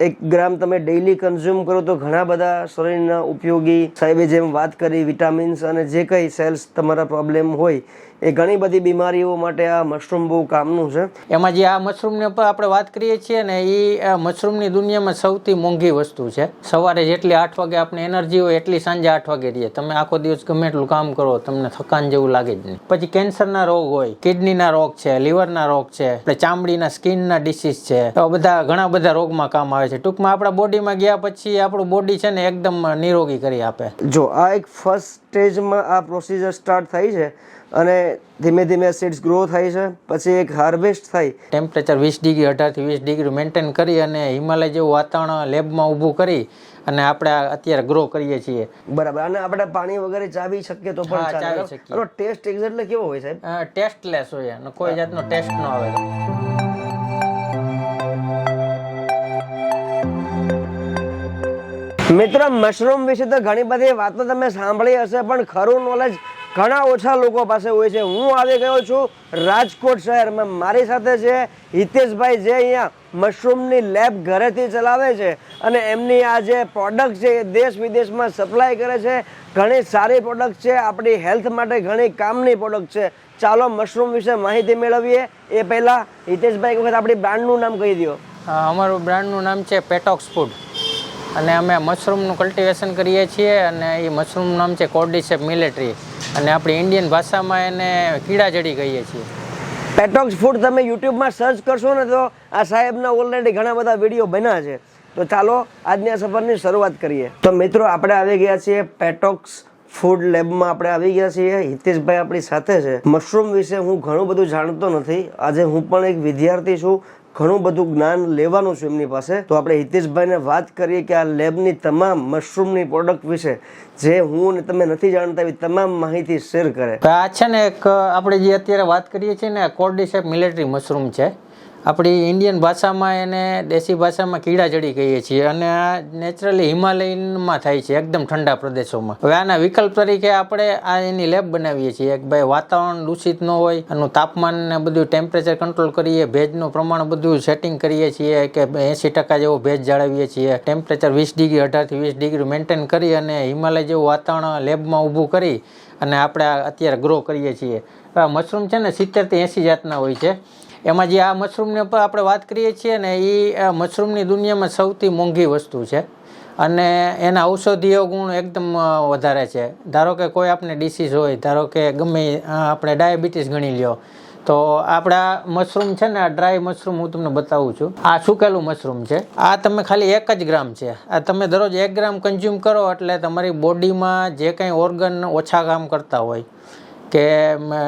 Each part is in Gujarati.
એક ગ્રામ તમે ડેઈલી કન્ઝ્યુમ કરો તો ઘણા બધા શરીરના ઉપયોગી સાહેબે જેમ વાત કરી વિટામિન્સ અને જે કંઈ સેલ્સ તમારા પ્રોબ્લેમ હોય એ ઘણી બધી બીમારીઓ માટે આ મશરૂમ બહુ કામનું છે. એમાં જે આ મશરૂમની ઉપર આપણે વાત કરીએ છીએ ને એ મશરૂમની દુનિયામાં સૌથી મોંઘી વસ્તુ છે. સવારે જેટલી આઠ વાગે આપણે એનર્જી હોય એટલી સાંજે આઠ વાગે રહીએ. તમે આખો દિવસ ગમે એટલું કામ કરો તમને થકાન જેવું લાગે જ નહીં. પછી કેન્સરના રોગ હોય કિડનીના રોગ છે લીવરના રોગ છે આપણે ચામડીના સ્કિનના ડિસીઝ છે. એવા બધા ઘણા બધા રોગમાં કામ આવે છે. ટૂંકમાં આપણા બોડીમાં ગયા પછી આપણું બોડી છે ને એકદમ નિરોગી કરી આપે. જો આ એક ફર્સ્ટ સ્ટેજમાં આ પ્રોસિજર સ્ટાર્ટ થઈ છે અને ધીમે ધીમે સીડ્સ ગ્રો થાય છે. પછી એક હાર્વેસ્ટ થાય. ટેમ્પરેચર વીસ ડિગ્રી અઢારથી વીસ ડિગ્રી મેન્ટેન કરી અને હિમાલય જેવું વાતાવરણ લેબમાં ઊભું કરી અને આપણે અત્યારે ગ્રો કરીએ છીએ. બરાબર. અને આપણે પાણી વગેરે ચાવી શકીએ તો પણ ચાવી શકીએ. ટેસ્ટ એક્ઝેક્ટલી કેવો હોય સાહેબ? ટેસ્ટલેસ હોય અને કોઈ જાતનો ટેસ્ટ ન આવે. મિત્ર મશરૂમ વિશે તો ઘણી બધી વાતો તમે સાંભળી હશે પણ ખરું નોલેજ ઘણા ઓછા લોકો પાસે હોય છે. હું આવી ગયો છું રાજકોટ શહેરમાં. મારી સાથે છે હિતેશભાઈ જે અહીંયા મશરૂમની લેબ ઘરેથી ચલાવે છે અને એમની આ જે પ્રોડક્ટ છે એ દેશ વિદેશમાં સપ્લાય કરે છે. ઘણી સારી પ્રોડક્ટ છે. આપણી હેલ્થ માટે ઘણી કામની પ્રોડક્ટ છે. ચાલો મશરૂમ વિશે માહિતી મેળવીએ. એ પહેલાં હિતેશભાઈ વખત આપણી બ્રાન્ડનું નામ કહી દો અમારું બ્રાન્ડનું નામ છે પેટોક્સ ફૂડ અને અમે મશરૂમનું કલ્ટિવેશન કરીએ છીએ અને એ મશરૂમનું નામ છે કોર્ડિસેપ મિલેટરી અને આપણી ઇન્ડિયન ભાષામાં એને કીડાજડી કહીએ છીએ. પેટોક્સ ફૂડ તમે યુટ્યુબમાં સર્ચ કરશો ને તો આ સાહેબના ઓલરેડી ઘણા બધા વીડિયો બન્યા છે. તો ચાલો આજની આ સફરની શરૂઆત કરીએ. તો મિત્રો, આપણે આવી ગયા છીએ પેટોક્સ ફૂડ લેબમાં આપણે આવી ગયા છીએ. હિતેશભાઈ આપણી સાથે છે. મશરૂમ વિશે હું ઘણું બધું જાણતો નથી. આજે હું પણ એક વિદ્યાર્થી છું. ઘણું બધું જ્ઞાન લેવાનું છે એમની પાસે. તો આપણે હિતેશભાઈને વાત કરીએ કે આ લેબની તમામ મશરૂમની પ્રોડક્ટ વિશે, જે હું ને તમે નથી જાણતા એવી તમામ માહિતી શેર કરે. આ છે ને એક, આપણે જે અત્યારે વાત કરીએ છીએ ને કોર્ડિસેપ મિલિટરી મશરૂમ છે. આપણી ઇન્ડિયન ભાષામાં એને દેશી ભાષામાં કીડાજડી કહીએ છીએ અને આ નેચરલી હિમાલયનમાં થાય છે, એકદમ ઠંડા પ્રદેશોમાં. હવે આના વિકલ્પ તરીકે આપણે આ એની લેબ બનાવીએ છીએ. કે ભાઈ વાતાવરણ દૂષિત ન હોય, એનું તાપમાન ને બધું ટેમ્પરેચર કંટ્રોલ કરીએ, ભેજનું પ્રમાણ બધું સેટિંગ કરીએ છીએ કે એંસી ટકા જેવો ભેજ જાળવીએ છીએ. ટેમ્પરેચર વીસ ડિગ્રી, અઢારથી વીસ ડિગ્રી મેન્ટેન કરી અને હિમાલય જેવું વાતાવરણ લેબમાં ઊભું કરી અને આપણે અત્યારે ગ્રો કરીએ છીએ. મશરૂમ છે ને, સિત્તેરથી એંસી જાતના હોય છે. એમાં જે આ મશરૂમની ઉપર આપણે વાત કરીએ છીએ ને એ મશરૂમની દુનિયામાં સૌથી મોંઘી વસ્તુ છે. અને એના ઔષધીય ગુણ એકદમ વધારે છે. ધારો કે કોઈ આપણે ડિસીઝ હોય, ધારો કે ગમે આપણે ડાયાબિટીસ ગણી લ્યો, તો આપણા મશરૂમ છે ને, આ ડ્રાય મશરૂમ હું તમને બતાવું છું. આ સુકેલું મશરૂમ છે. આ તમે ખાલી એક જ ગ્રામ છે. આ તમે દરરોજ એક ગ્રામ કન્ઝ્યુમ કરો એટલે તમારી બોડીમાં જે કંઈ ઓર્ગન ઓછા કામ કરતા હોય કે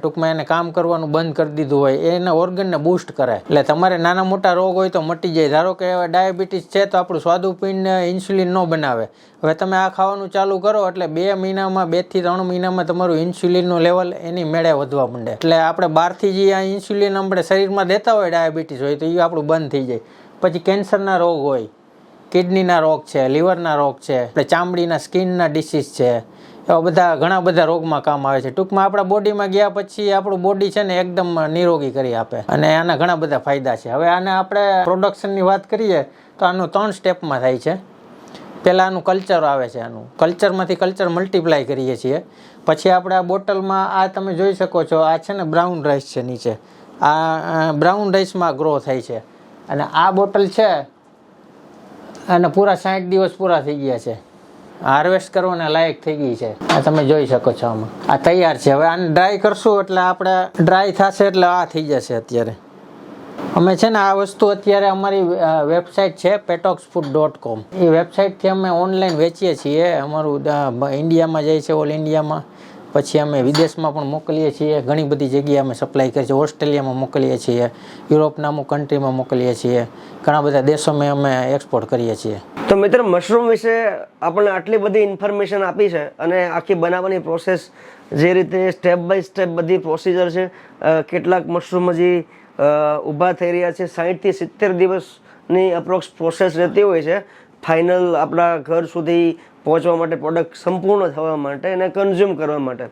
ટૂંકમાં એને કામ કરવાનું બંધ કરી દીધું હોય, એના ઓર્ગનને બૂસ્ટ કરે. એટલે તમારે નાના મોટા રોગ હોય તો મટી જાય. ધારો કે ડાયાબિટીસ છે તો આપણું સ્વાદુપિંડ ઇન્સ્યુલિન ન બનાવે. હવે તમે આ ખાવાનું ચાલુ કરો એટલે બે મહિનામાં બેથી ત્રણ મહિનામાં તમારું ઇન્સ્યુલિનનું લેવલ એની મેળે વધવા માંડે. એટલે આપણે બહારથી જે આ ઇન્સ્યુલિન આપણે શરીરમાં દેતા હોય ડાયાબિટીસ હોય તો એ આપણું બંધ થઈ જાય. પછી કેન્સરના રોગ હોય કિડનીના રોગ છે લીવરના રોગ છે ચામડીના સ્કિનના ડિસીઝ છે. એવા બધા ઘણા બધા રોગમાં કામ આવે છે. ટૂંકમાં આપણા બોડીમાં ગયા પછી આપણું બોડી છે ને એકદમ નિરોગી કરી આપે. અને આના ઘણા બધા ફાયદા છે. હવે આને આપણે પ્રોડક્શનની વાત કરીએ તો આનું ત્રણ સ્ટેપમાં થાય છે. પહેલાં આનું કલ્ચર આવે છે આનું. કલ્ચરમાંથી કલ્ચર મલ્ટીપ્લાય કરીએ છીએ. પછી આપણે આ બોટલમાં આ તમે જોઈ શકો છો, આ છે ને બ્રાઉન રાઈસ છે નીચે. આ બ્રાઉન રાઈસમાં ગ્રો થાય છે. અને આ બોટલ છે અને પૂરા સાઠ દિવસ પૂરા થઈ ગયા છે. હાર્વેસ્ટ કરવાના લાયક થઈ ગઈ છે. આ તમે જોઈ શકો છો આમાં. આ તૈયાર છે. હવે આને ડ્રાય કરશું એટલે આપણે ડ્રાય થશે એટલે આ થઈ જશે અત્યારે. અમે છે ને આ વસ્તુ અત્યારે અમારી વેબસાઇટ છે પેટોક્સ ફૂડ ડોટ કોમ એ વેબસાઇટથી અમે ઓનલાઈન વેચીએ છીએ. અમારું ઇન્ડિયામાં જાય છે, ઓલ ઇન્ડિયામાં પછી અમે વિદેશમાં પણ મોકલીએ છીએ. ઘણી બધી જગ્યાએ અમે સપ્લાય કરીએ છીએ. ઓસ્ટ્રેલિયામાં મોકલીએ છીએ. યુરોપના અમુક કન્ટ્રીમાં મોકલીએ છીએ. ઘણા બધા દેશોમાં અમે એક્સપોર્ટ કરીએ છીએ. તો મિત્ર મશરૂમ વિશે આપણને આટલી બધી ઇન્ફોર્મેશન આપી છે અને આખી બનાવવાની પ્રોસેસ જે રીતે સ્ટેપ બાય સ્ટેપ બધી પ્રોસિજર છે કેટલાક મશરૂમ હજી ઊભા થઈ રહ્યા છે. સાહીઠથી સિત્તેર દિવસની અપ્રોક્સ પ્રોસેસ રહેતી હોય છે. ફાઇનલ આપણા ઘર સુધી પહોંચવા માટે પ્રોડક્ટ સંપૂર્ણ થવા માટે એને કન્ઝ્યુમ કરવા માટે.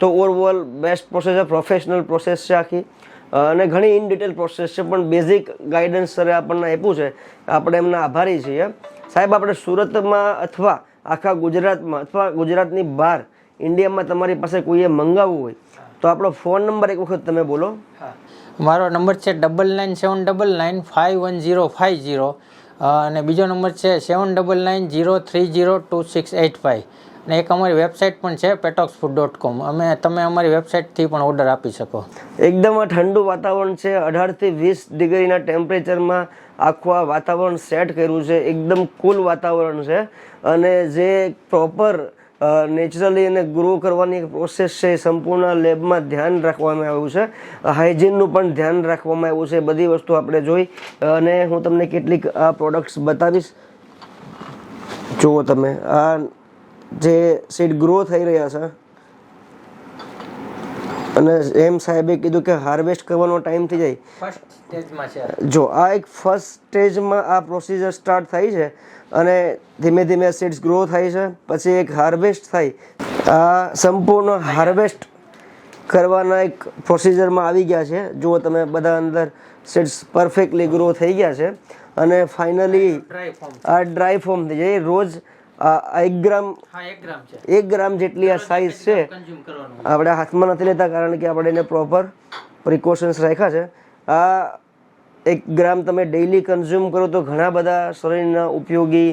તો ઓવરઓલ બેસ્ટ પ્રોસેસ છે પ્રોફેશનલ પ્રોસેસ છે આખી. અને ઘણી ઇન ડિટેલ પ્રોસેસ છે, પણ બેઝિક ગાઈડન્સ સરે આપણને આપ્યું છે. આપણે એમના આભારી છીએ. સાહેબ, આપણે સુરતમાં અથવા આખા ગુજરાતમાં અથવા ગુજરાતની બહાર ઇન્ડિયામાં તમારી પાસે કોઈએ મંગાવવું હોય, તો આપણો ફોન નંબર એક વખત તમે બોલો. મારો નંબર છે double nine seven double nine five one zero five zero અને બીજો નંબર છે seven double nine zero three zero two six eight five. અને એક અમારી વેબસાઇટ પણ છે પેટોક્સ ફૂડ ડોટ કોમ. અમે, તમે અમારી વેબસાઇટથી પણ ઓર્ડર આપી શકો. એકદમ આ ઠંડુ વાતાવરણ છે. અઢારથી વીસ ડિગ્રીના ટેમ્પરેચરમાં આખું આ વાતાવરણ સેટ કર્યું છે. એકદમ કુલ વાતાવરણ છે. અને જે પ્રોપર નેચરલી એને ગ્રો કરવાની એક પ્રોસેસ છે સંપૂર્ણ લેબમાં ધ્યાન રાખવામાં આવ્યું છે. હાઇજીનનું પણ ધ્યાન રાખવામાં આવ્યું છે. બધી વસ્તુ આપણે જોઈ. અને હું તમને કેટલીક આ પ્રોડક્ટ્સ બતાવીશ. જુઓ તમે, આ જે સીડ ગ્રો થઈ રહ્યા છે અને એમ સાહેબે કીધું કે હાર્વેસ્ટ કરવાનો ટાઈમ થઈ જાય. ફર્સ્ટ સ્ટેજમાં છે. જો આ એક ફર્સ્ટ સ્ટેજમાં આ પ્રોસિજર સ્ટાર્ટ થાય છે અને ધીમે ધીમે સીડ્સ ગ્રો થાય છે પછી એક હાર્વેસ્ટ થાય. આ સંપૂર્ણ હાર્વેસ્ટ કરવાના એક પ્રોસિજરમાં આવી ગયા છે. જુઓ તમે બધા અંદર સીડ્સ પરફેક્ટલી ગ્રો થઈ ગયા છે. અને ફાઇનલી આ ડ્રાય ફોર્મ થઈ જાય. રોજ આ એક ગ્રામ એક ગ્રામ જેટલી આ સાઇઝ છે. આપણે હાથમાં નથી લેતા કારણ કે આપણે એને પ્રોપર પ્રિકોશન્સ રાખ્યા છે. આ એક ગ્રામ તમે ડેઈલી કન્ઝ્યુમ કરો તો ઘણા બધા શરીરના ઉપયોગી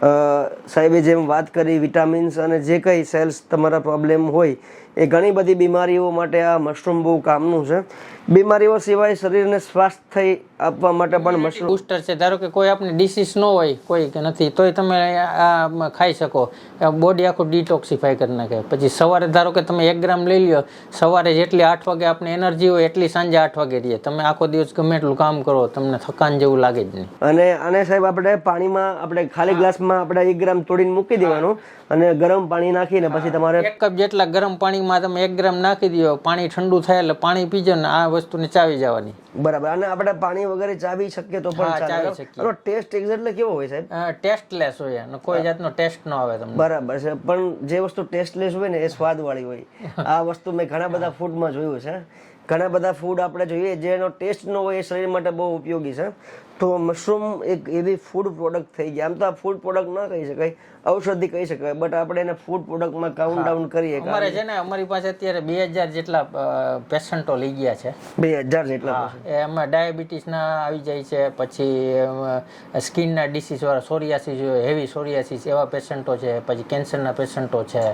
સાહેબે જેમ વાત કરી વિટામિન્સ અને જે કંઈ સેલ્સ તમારા પ્રોબ્લેમ હોય એ ઘણી બધી બીમારીઓ માટે આ મશરૂમ બહુ કામનું છે. બીમારીઓ સિવાય શરીરને સ્વાસ્થ્ય આપવા માટે પણ મશરૂમ બુસ્ટર છે. ધારો કે કોઈ આપને ડિસીઝ ન હોય કોઈ કે નથી તોય તમે આ ખાઈ શકો. બોડી આખું ડિટોક્સિફાય કરી નાખે. પછી સવારે ધારો કે તમે એક ગ્રામ લઈ લ્યો સવારે જેટલી આઠ વાગે આપણે એનર્જી હોય એટલી સાંજે આઠ વાગે રહીએ. તમે આખો દિવસ ગમે એટલું કામ કરો તમને થકાન જેવું લાગે જ નહીં. અને આને સાહેબ આપણે પાણીમાં આપણે ખાલી ગ્લાસમાં આપણે એક ગ્રામ તોડીને મૂકી દેવાનું અને ગરમ પાણી નાખીને પછી તમારે એક કપ જેટલા ગરમ પાણીમાં તમે એક ગ્રામ નાખી દો પાણી ઠંડુ થાય એટલે પાણી પીજો ને આ વસ્તુને ચાવી જવાની. બરાબર અને આપણે પાણી વગેરે ચાવી શકીએ તો પણ ચાવી શકીએ. ટેસ્ટ એક્ઝેક્ટલી કેવો હોય સાહેબ? ટેસ્ટલેસ હોય અને કોઈ જાતનો ટેસ્ટ ન આવે તમને. બરાબર છે પણ જે વસ્તુ ટેસ્ટલેસ હોય ને એ સ્વાદવાળી હોય. આ વસ્તુ મેં ઘણા બધા ફૂડમાં જોયું છે. ઘણા બધા ફૂડ આપણે જોઈએ જેનો ટેસ્ટ ન હોય એ શરીર માટે બહુ ઉપયોગી છે. તો મશરૂમ એક એવી ફૂડ પ્રોડક્ટ થઈ ગયા. આમ તો આ ફૂડ પ્રોડક્ટ ન કહી શકાય. ઔષધિ કહી શકાય બટ આપણે એને ફૂડ પ્રોડક્ટમાં કાઉન્ટ ડાઉન કરીએ અમારે છે ને અમારી પાસે અત્યારે બે હજાર જેટલા પેશન્ટો લઈ ગયા છે. બે હજાર જેટલા એમાં ડાયાબિટીસના આવી જાય છે પછી સ્કિનના ડિસીઝ વાળા સોરિયાસિસ હેવી સોરિયાસિસ એવા પેશન્ટો છે પછી કેન્સરના પેશન્ટો છે.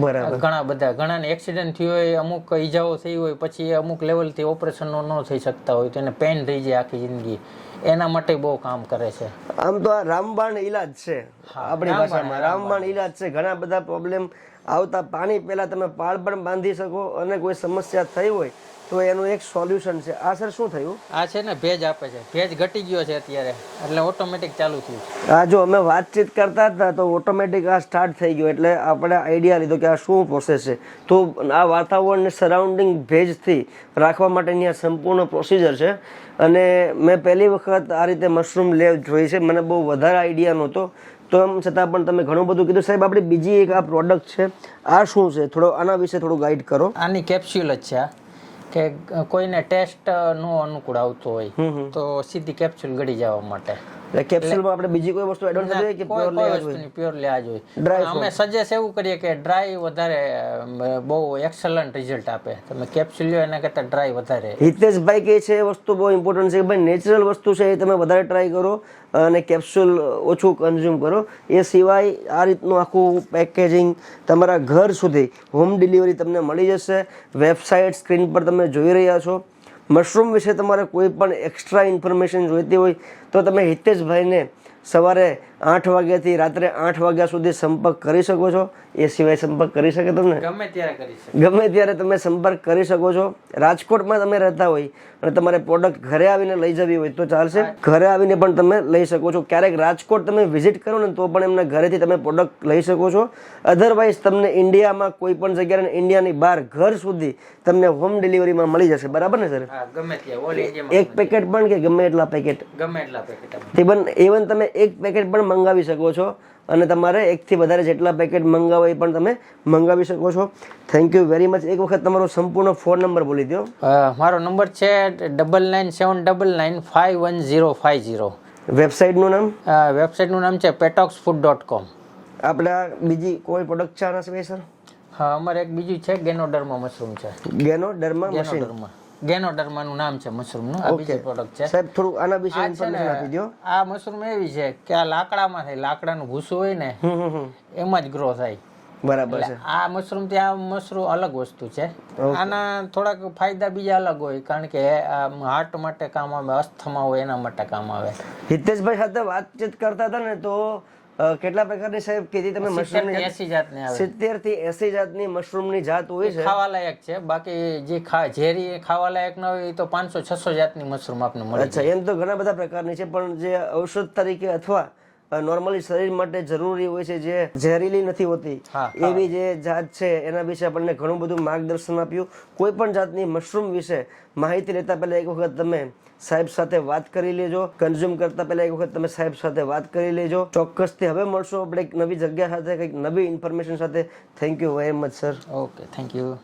બરાબર. ઘણા બધા ઘણાને એક્સિડન્ટ થયો હોય અમુક ઈજાઓ થઈ હોય પછી અમુક લેવલથી ઓપરેશનો ન થઈ શકતા હોય તો એને પેન રહી જાય આખી જિંદગી. એના માટે બહુ કામ કરે છે. આમ તો આ રામબાણ ઈલાજ છે. આપણી ભાષામાં રામબાણ. ઈલાજ છે. ઘણા બધા પ્રોબ્લેમ આવતા. પાણી પહેલા તમે પાળ પણ બાંધી શકો અને કોઈ સમસ્યા થઈ હોય તો એનું એક સોલ્યુશન છે. આ સર શું થયું? આ છે ને ભેજ આપે છે. ભેજ ઘટી ગયો છે અત્યારે. એટલે ઓટોમેટિક ચાલુ થયું આ જો અમે વાતચીત કરતા હતા તો ઓટોમેટિક આ સ્ટાર્ટ થઈ ગયો. એટલે આપણે આઈડિયા લીધો કે આ શું પ્રોસેસ છે. તો આ વાતાવરણને સરાઉન્ડિંગ ભેજથી રાખવા માટેની આ સંપૂર્ણ પ્રોસિજર છે. અને મેં પહેલી વખત આ રીતે મશરૂમ લેવ જોઈ છે. મને બહુ વધારે આઈડિયા નહોતો. તો એમ છતાં પણ તમે ઘણું બધું કીધું. સાહેબ આપણી બીજી એક આ પ્રોડક્ટ છે. આ શું છે? થોડો આના વિશે થોડું ગાઈડ કરો. આની કેપ્સ્યુલ જ છે આ. કે કોઈને ટેસ્ટ નો અનુકૂળ આવતો હોય તો સીધી કેપ્સ્યુલ ગળી જવા માટે. એટલે કેપ્સ્યુલમાં આપણે બીજી કોઈ વસ્તુ એડ ઓન કરીએ કે પ્યોર લેવા જોઈએ પ્યોર લેવા આ જ Dry હોય અમે સજેસ્ટ એવું કરીએ કે ડ્રાય વધારે બહુ એક્સલન્ટ રિઝલ્ટ આપે. તમે કેપ્સ્યુલ લ્યો એના કરતાં ડ્રાય વધારે. હિતેશભાઈ કે છે એ વસ્તુ બહુ ઇમ્પોર્ટન્ટ છે કે ભાઈ નેચરલ વસ્તુ છે એ તમે વધારે ટ્રાય કરો અને કેપ્સ્યુલ ઓછું કન્ઝ્યુમ કરો. એ સિવાય આ રીતનું આખું પેકેજિંગ તમારા ઘર સુધી હોમ ડિલિવરી તમને મળી જશે. વેબસાઇટ સ્ક્રીન પર તમે જોઈ રહ્યા છો. મશરૂમ વિશે તમારે કોઈ પણ એક્સ્ટ્રા ઇન્ફોર્મેશન જોઈતી હોય તો તમે હિતેશભાઈને સવારે આઠ વાગ્યાથી રાત્રે આઠ વાગ્યા સુધી સંપર્ક કરી શકો છો. એ સિવાય સંપર્ક કરી શકે તમને? ગમે ત્યારે કરી શકે. ગમે ત્યારે તમે સંપર્ક કરી શકો છો. રાજકોટમાં તમે રહેતા હોય અને તમારે પ્રોડક્ટ ઘરે આવીને લઈ જવી હોય તો ચાલશે. ઘરે આવીને પણ તમે લઈ શકો છો. ક્યારેક રાજકોટ તમે વિઝિટ કરો ને તો પણ એમના ઘરેથી તમે પ્રોડક્ટ લઈ શકો છો. અધરવાઇઝ તમને ઇન્ડિયામાં કોઈ પણ જગ્યાએ ઇન્ડિયાની બહાર ઘર સુધી તમને હોમ ડિલિવરીમાં મળી જશે. બરાબર ને સર? ગમે ત્યાં. એક પેકેટ પણ કે ગમે એટલા પેકેટ ગમે એટલા પેકેટ ઇવન ઇવન તમે એક પેકેટ પણ પણ મંગાવી શકો છો અને તમારે એકથી વધારે જેટલા પેકેટ મંગાવો એ પણ તમે મંગાવી શકો છો. થેન્ક યુ વેરી મચ એક વખત તમારો સંપૂર્ણ ફોન નંબર બોલી દો મારો નંબર છે double nine seven double nine five one zero five zero વેબસાઇટનું નામ? વેબસાઇટનું નામ છે પેટોક્સ ફૂડ ડોટ કોમ આપણે બીજી કોઈ પ્રોડક્ટ છે આના સિવાય સર હા અમારે એક બીજું છે ગેનોડર્મા મશરૂમ છે. ગેનો ડર્મા મશીન. ગેનોડર્મા ગેનોડર્માનું નામ છે મશરૂમનું. આ બીજી પ્રોડક્ટ છે. સાહેબ થોડું આના વિશે ઇન્ફોર્મેશન આપી દો. આ મશરૂમ એવી છે કે આ લાકડામાં થાય લાકડાનું ભૂસું હોય ને એમાં જ ગ્રો થાય. બરાબર છે. આ મશરૂમથી આ મશરૂમ અલગ વસ્તુ છે. આના થોડાક ફાયદા બીજા અલગ હોય કારણ કે હાર્ટ માટે કામ આવે અસ્થમા હોય એના માટે કામ આવે. હિતેશભાઈ સાથે વાતચીત કરતા હતા ને તો કેટલા પ્રકારની સાહેબ? કીધી તમે મશરૂમ એસી જાતની આવે. સિત્તેરથી એસી જાતની મશરૂમની જાત હોય છે. ખાવા લાયક છે. બાકી જે ખા ઝેરી ખાવા લાયક ના હોય એ તો પાંચસો છસો જાતની મશરૂમ આપને મળે અચ્છા એમ તો ઘણા બધા પ્રકારની છે પણ જે ઔષધ તરીકે અથવા નોર્મલી શરીર માટે જરૂરી હોય છે જે ઝેરીલી નથી હોતી. એવી જે જાત છે એના વિશે આપણને ઘણું બધું માર્ગદર્શન આપ્યું. કોઈ પણ જાતની મશરૂમ વિશે માહિતી લેતા પહેલા એક વખત તમે સાહેબ સાથે વાત કરી લેજો. કન્ઝ્યુમ કરતા પહેલા એક વખત તમે સાહેબ સાથે વાત કરી લેજો. ચોક્કસથી હવે મળશો આપણે એક નવી જગ્યા સાથે કંઈક નવી ઇન્ફોર્મેશન સાથે. Thank you very much sir okay thank you